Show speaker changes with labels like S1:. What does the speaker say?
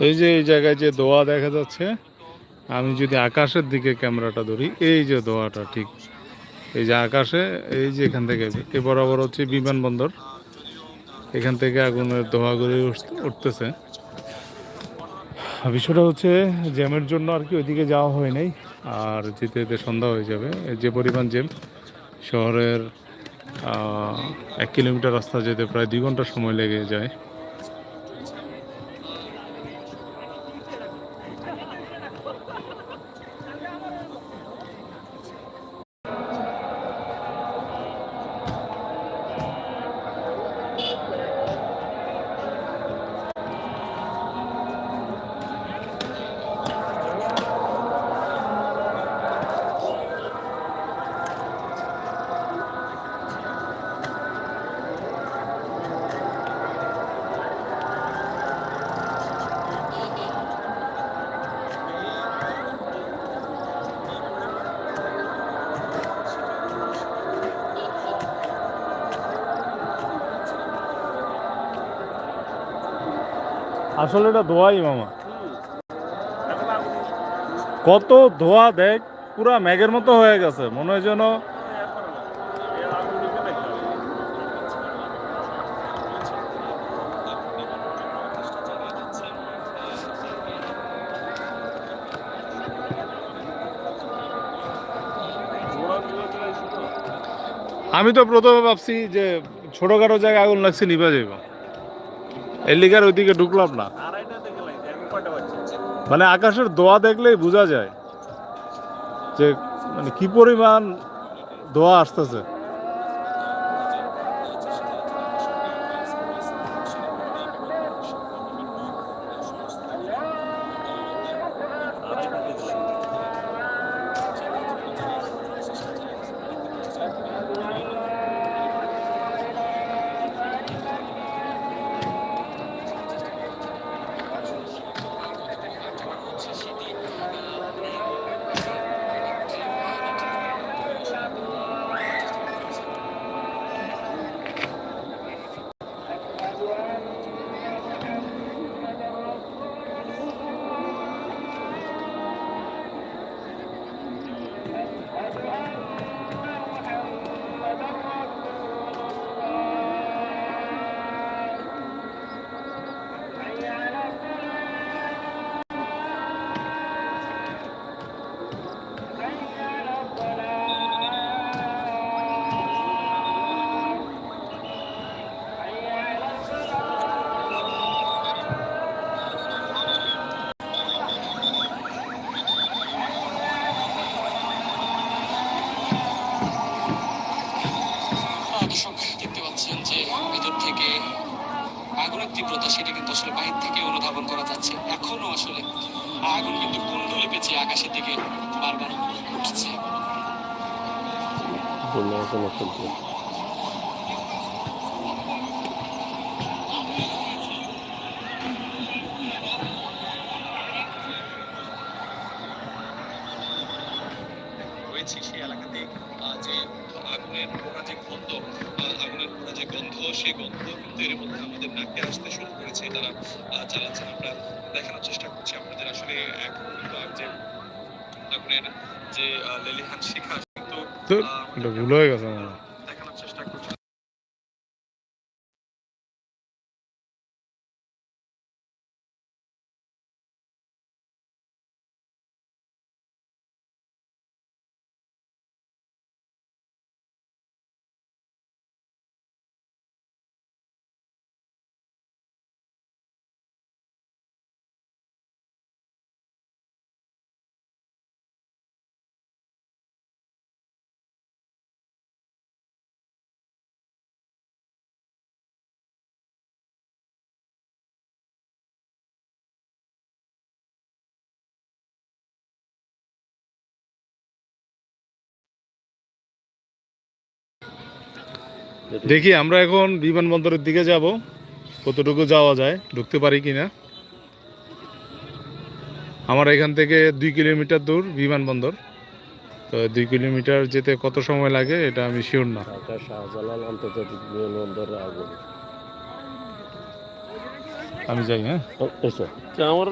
S1: এই যে এই জায়গায় যে দোয়া দেখা যাচ্ছে, আমি যদি আকাশের দিকে ক্যামেরাটা ধরি, এই যে দোয়াটা ঠিক, এই যে আকাশে, এই যে এখান থেকে, এ বরাবর হচ্ছে বিমানবন্দর। এখান থেকে আগুনের দোয়াগুলি উঠতে- উঠতেছে। বিষয়টা হচ্ছে জ্যামের জন্য আর কি ওইদিকে যাওয়া হয় নাই। আর যেতে যেতে সন্ধ্যা হয়ে যাবে। যে পরিমাণ জ্যাম, শহরের এক কিলোমিটার রাস্তা যেতে প্রায় দুই ঘণ্টা সময় লেগে যায়। আসলে এটা ধোয়াই মামা। কত ধোয়া দেখ, পুরা ম্যাগের মতো হয়ে গেছে। মনে হয় যেন আমি তো প্রথমে ভাবছি যে ছোটখাটো জায়গায় আগুন লাগছে, নিভা যাইব। এর ওইদিকে ঢুকলাম না। মানে আকাশের দোয়া দেখলেই বোঝা যায় যে মানে কি পরিমাণ দোয়া আসতেছে।
S2: দর্শক দেখতে পাচ্ছেন যে ভেতর থেকে আগুনের তীব্রতা সেটা কিন্তু আসলে বাহির থেকে অনুধাবন করা যাচ্ছে। এখনও আসলে আগুন কিন্তু কুণ্ডলে পেঁচে আকাশের দিকে বারবার উঠছে।
S3: রয়েছে সেই এলাকাতে যে আগুনের পোড়া যে গন্ধ আগুনের পোড়া যে গন্ধ সেই গন্ধ কিন্তু এর মধ্যে আমাদের নাকে আসতে শুরু করেছে তারা জ্বালাচ্ছেন চালাচ্ছেন। আমরা দেখানোর চেষ্টা করছি আপনাদের আসলে এখন কিন্তু যে আগুনের যে লেলিহান শিখা কিন্তু
S1: ভুল হয়ে গেছে আমার
S3: দেখানোর চেষ্টা করছি
S1: দেখি আমরা এখন বিমানবন্দরের দিকে যাব। কতটুকু যাওয়া যায় ঢুকতে পারি কিনা? আমার এখান থেকে দুই কিলোমিটার দূর বিমানবন্দর। তো দুই কিলোমিটার যেতে কত সময় লাগে এটা আমি শিওর না।
S4: শাহজালাল আন্তর্জাতিক বিমানবন্দরে
S1: আমি যাই হ্যাঁ?
S4: আমার